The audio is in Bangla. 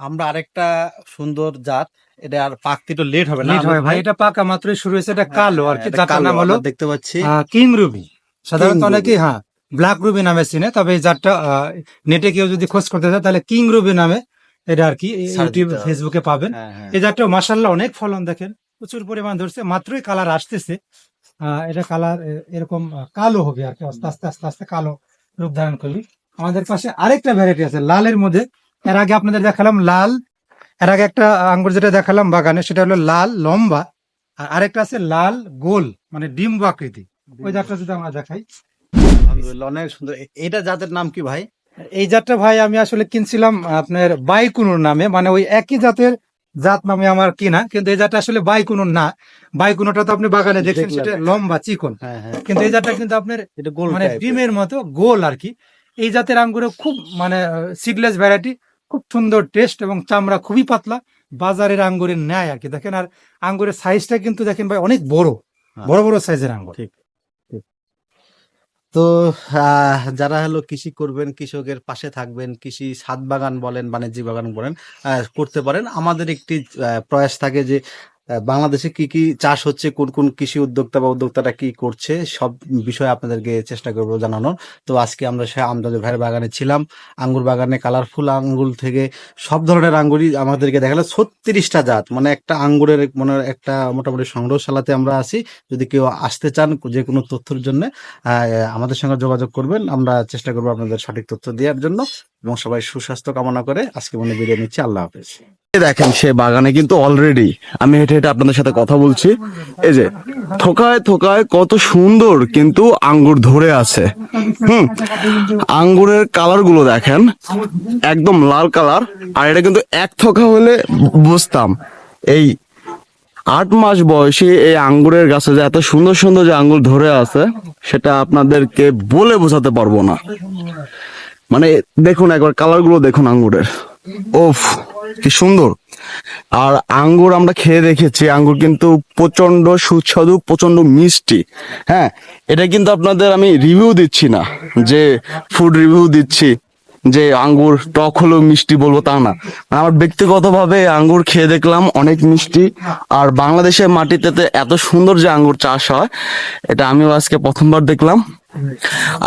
আমরা আরেকটা সুন্দর জাত। এটা আর পাকতে একটু লেট হবে না লেট হয় ভাই। এটা পাকা মাত্রই শুরু হয়েছে। এটা কালো আর কি কালো, নাম হলো দেখতে পাচ্ছি। King Ruby. সাধারণত অনেকে হ্যাঁ ব্ল্যাক রুবি নামে চিনে তবে এই জাতটা নেটে কেউ যদি খোঁজ করতে চায় তাহলে কিং রুবি নামে এটা আর কি ইউটিউব ফেসবুকে পাবেন। হ্যাঁ, হ্যাঁ। এই জাতটা মাসাল্লাহ অনেক ফলন দেখেন প্রচুর পরিমাণ ধরছে মাত্রই কালার আসতেছে। এটা কালার এরকম কালো হবে আর কি আস্তে আস্তে আস্তে আস্তে কালো রূপ ধারণ করবি। আমাদের পাশে আরেকটা ভ্যারাইটি আছে লালের মধ্যে এর আগে আপনাদের দেখালাম লাল এর আগে একটা আঙ্গুর যেটা দেখালাম বাগানে সেটা হলো লাল লম্বা আর আরেকটা আছে লাল গোল মানে ডিম্ব আকৃতি। ওই জাতটা যদি আমরা দেখাই। আলহামদুলিল্লাহ অনেক সুন্দর। এটা জাতের নাম কি ভাই? এই জাতটা ভাই আমি আসলে কিনছিলাম আপনার বাইকুনুর নামে মানে ওই একই জাতের জাত নামে আমার কিনা কিন্তু এই জাতটা আসলে বাইকুনুর না। বাইকুনুরটা তো আপনি বাগানে দেখছেন সেটা লম্বা চিকন। হ্যাঁ হ্যাঁ। কিন্তু এই জাতটা কিন্তু আপনার এটা গোল মানে ডিমের মতো গোল আর কি। এই জাতের আঙ্গুরে খুব মানে সিডলেস ভ্যারাইটি খুব সুন্দর টেস্ট এবং চামড়া খুবই পাতলা। বাজারের আঙ্গুরের ন্যায় আর কি। দেখেন আর আঙ্গুরের সাইজটা কিন্তু দেখেন ভাই অনেক বড়। হ্যাঁ। বড় বড় সাইজের আঙ্গুর। ঠিক তো আহ, যারা হলো কৃষি করবেন কৃষকের পাশে থাকবেন কৃষি ছাদ বাগান বলেন বাণিজ্যিক বাগান বলেন আহ, করতে পারেন। আমাদের একটি প্রয়াস থাকে যে বাংলাদেশে কি কি চাষ হচ্ছে, কোন কোন কৃষি উদ্যোক্তা বা উদ্যোক্তারা কি করছে, সব বিষয়ে আপনাদেরকে চেষ্টা করব জানানোর। তো আজকে আমরা সে আমদাদুর ভাইয়ের বাগানে ছিলাম, আঙ্গুর বাগানে কালারফুল আঙ্গুর থেকে সব ধরনের আঙ্গুরই আমাদেরকে দেখাল। ছত্রিশটা জাত মানে একটা আঙ্গুরের মানে একটা মোটামুটি সংগ্রহশালাতে আমরা আছি। যদি কেউ আসতে চান যে কোনো তথ্যের জন্য আমাদের সঙ্গে যোগাযোগ করবেন। আমরা চেষ্টা করব আপনাদের সঠিক তথ্য দেওয়ার জন্য। এবং সবাই সুস্বাস্থ্য কামনা করে আজকে মনে বিদায় নিচ্ছি। আল্লাহ হাফেজ। দেখেন সে বাগানে কিন্তু অলরেডি আমি হেঁটে হেঁটে আপনাদের সাথে কথা বলছি। এই যে, থোকায় থোকায় কত সুন্দর কিন্তু আঙ্গুর ধরে আছে। হুম, আঙ্গুরের কালারগুলো দেখেন, একদম লাল কালার আর এটা কিন্তু এক থোকা হলে বুঝতাম। এই আট মাস বয়সে এই আঙ্গুরের গাছে যে এত সুন্দর সুন্দর যে আঙ্গুর ধরে আছে, সেটা আপনাদেরকে বলে বোঝাতে পারব না। মানে দেখুন, একবার কালারগুলো দেখুন আঙ্গুরের। ওফ কি সুন্দর। আর আঙ্গুর আমরা খেয়ে দেখেছি, আঙ্গুর কিন্তু প্রচণ্ড সুস্বাদু প্রচণ্ড মিষ্টি। হ্যাঁ এটা কিন্তু আপনাদের আমি রিভিউ দিচ্ছি না, যে ফুড রিভিউ দিচ্ছি, যে আঙ্গুর টক হলেও মিষ্টি বলব তা না। আমার ব্যক্তিগতভাবে আঙ্গুর খেয়ে দেখলাম, অনেক মিষ্টি। আর বাংলাদেশের মাটিতে এত সুন্দর যে আঙ্গুর চাষ হয়, এটা আমিও আজকে প্রথমবার দেখলাম। আর